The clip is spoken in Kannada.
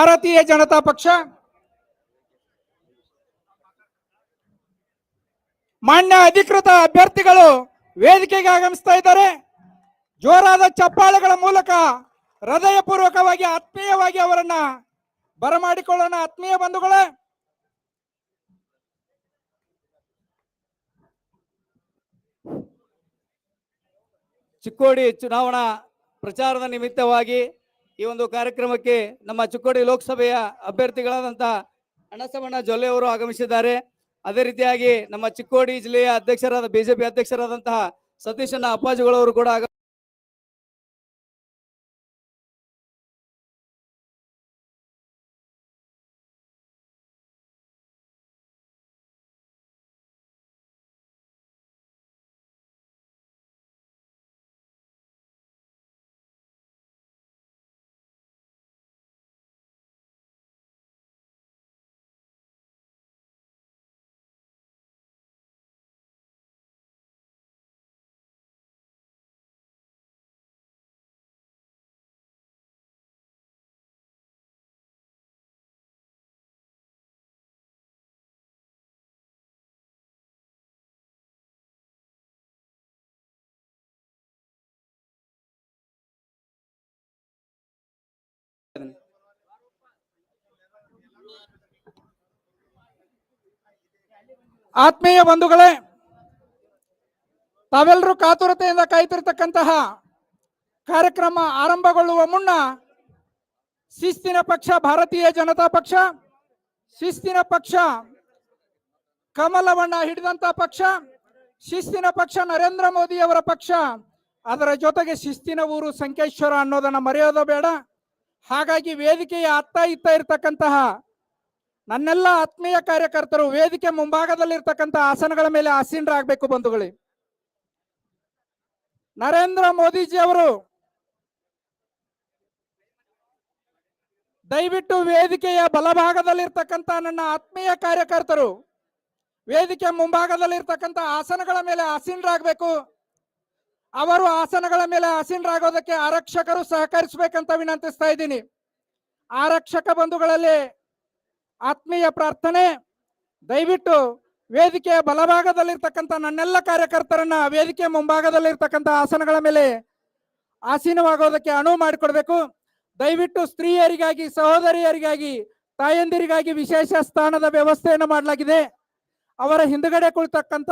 ಭಾರತೀಯ ಜನತಾ ಪಕ್ಷ ಮಾನ್ಯ ಅಧಿಕೃತ ಅಭ್ಯರ್ಥಿಗಳು ವೇದಿಕೆಗೆ ಆಗಮಿಸ್ತಾ ಇದ್ದಾರೆ. ಜೋರಾದ ಚಪ್ಪಾಳೆಗಳ ಮೂಲಕ ಹೃದಯಪೂರ್ವಕವಾಗಿ, ಆತ್ಮೀಯವಾಗಿ ಅವರನ್ನ ಬರಮಾಡಿಕೊಳ್ಳೋಣ. ಆತ್ಮೀಯ ಬಂಧುಗಳೇ, ಚಿಕ್ಕೋಡಿ ಚುನಾವಣಾ ಪ್ರಚಾರದ ನಿಮಿತ್ತವಾಗಿ ಈ ಒಂದು ಕಾರ್ಯಕ್ರಮಕ್ಕೆ ನಮ್ಮ ಚಿಕ್ಕೋಡಿ ಲೋಕಸಭೆಯ ಅಭ್ಯರ್ಥಿಗಳಾದಂತಹ ಅಣಸವಣ್ಣ ಜೊಲ್ಲೆ ಅವರು ಆಗಮಿಸಿದ್ದಾರೆ. ಅದೇ ರೀತಿಯಾಗಿ ನಮ್ಮ ಚಿಕ್ಕೋಡಿ ಜಿಲ್ಲೆಯ ಅಧ್ಯಕ್ಷರಾದ, ಬಿಜೆಪಿ ಅಧ್ಯಕ್ಷರಾದಂತಹ ಸತೀಶಣ್ಣ ಅಪ್ಪಾಜಿಗಳವರು ಕೂಡ ಆತ್ಮೀಯ ಬಂಧುಗಳೇ, ತಾವೆಲ್ಲರೂ ಕಾತುರತೆಯಿಂದ ಕಾಯ್ತಿರ್ತಕ್ಕಂತಹ ಕಾರ್ಯಕ್ರಮ ಆರಂಭಗೊಳ್ಳುವ ಮುನ್ನ ಶಿಸ್ತಿನ ಪಕ್ಷ, ಭಾರತೀಯ ಜನತಾ ಪಕ್ಷ, ಶಿಸ್ತಿನ ಪಕ್ಷ ಕಮಲವನ್ನ ಹಿಡಿದಂತ ಪಕ್ಷ, ಶಿಸ್ತಿನ ಪಕ್ಷ, ನರೇಂದ್ರ ಮೋದಿ ಅವರ ಪಕ್ಷ. ಅದರ ಜೊತೆಗೆ ಶಿಸ್ತಿನ ಊರು ಸಂಕೇಶ್ವರ ಅನ್ನೋದನ್ನ ಮರೆಯೋದು ಬೇಡ. ಹಾಗಾಗಿ ವೇದಿಕೆಯ ಅತ್ತ ಇತ್ತ ಇರ್ತಕ್ಕಂತಹ ನನ್ನೆಲ್ಲ ಆತ್ಮೀಯ ಕಾರ್ಯಕರ್ತರು, ವೇದಿಕೆ ಮುಂಭಾಗದಲ್ಲಿರ್ತಕ್ಕಂಥ ಆಸನಗಳ ಮೇಲೆ ಆಸೀನರಾಗಬೇಕು ಬಂಧುಗಳೇ. ನರೇಂದ್ರ ಮೋದಿಜಿ ಅವರು ದಯವಿಟ್ಟು ವೇದಿಕೆಯ ಬಲಭಾಗದಲ್ಲಿರ್ತಕ್ಕಂಥ ನನ್ನ ಆತ್ಮೀಯ ಕಾರ್ಯಕರ್ತರು, ವೇದಿಕೆ ಮುಂಭಾಗದಲ್ಲಿರ್ತಕ್ಕಂಥ ಆಸನಗಳ ಮೇಲೆ ಆಸೀನರಾಗಬೇಕು. ಅವರು ಆಸನಗಳ ಮೇಲೆ ಆಸೀನರಾಗೋದಕ್ಕೆ ಆರಕ್ಷಕರು ಸಹಕರಿಸಬೇಕಂತ ವಿನಂತಿಸ್ತಾ ಇದ್ದೀನಿ. ಆರಕ್ಷಕ ಬಂಧುಗಳಲ್ಲಿ ಆತ್ಮೀಯ ಪ್ರಾರ್ಥನೆ. ದಯವಿಟ್ಟು ವೇದಿಕೆಯ ಬಲಭಾಗದಲ್ಲಿರ್ತಕ್ಕಂಥ ನನ್ನೆಲ್ಲ ಕಾರ್ಯಕರ್ತರನ್ನ ವೇದಿಕೆ ಮುಂಭಾಗದಲ್ಲಿರ್ತಕ್ಕಂಥ ಆಸನಗಳ ಮೇಲೆ ಆಸೀನವಾಗೋದಕ್ಕೆ ಅನುವು ಮಾಡಿಕೊಡ್ಬೇಕು. ದಯವಿಟ್ಟು ಸ್ತ್ರೀಯರಿಗಾಗಿ, ಸಹೋದರಿಯರಿಗಾಗಿ, ತಾಯಂದಿರಿಗಾಗಿ ವಿಶೇಷ ಸ್ಥಾನದ ವ್ಯವಸ್ಥೆಯನ್ನು ಮಾಡಲಾಗಿದೆ. ಅವರ ಹಿಂದುಗಡೆ ಕುಳಿತಕ್ಕಂಥ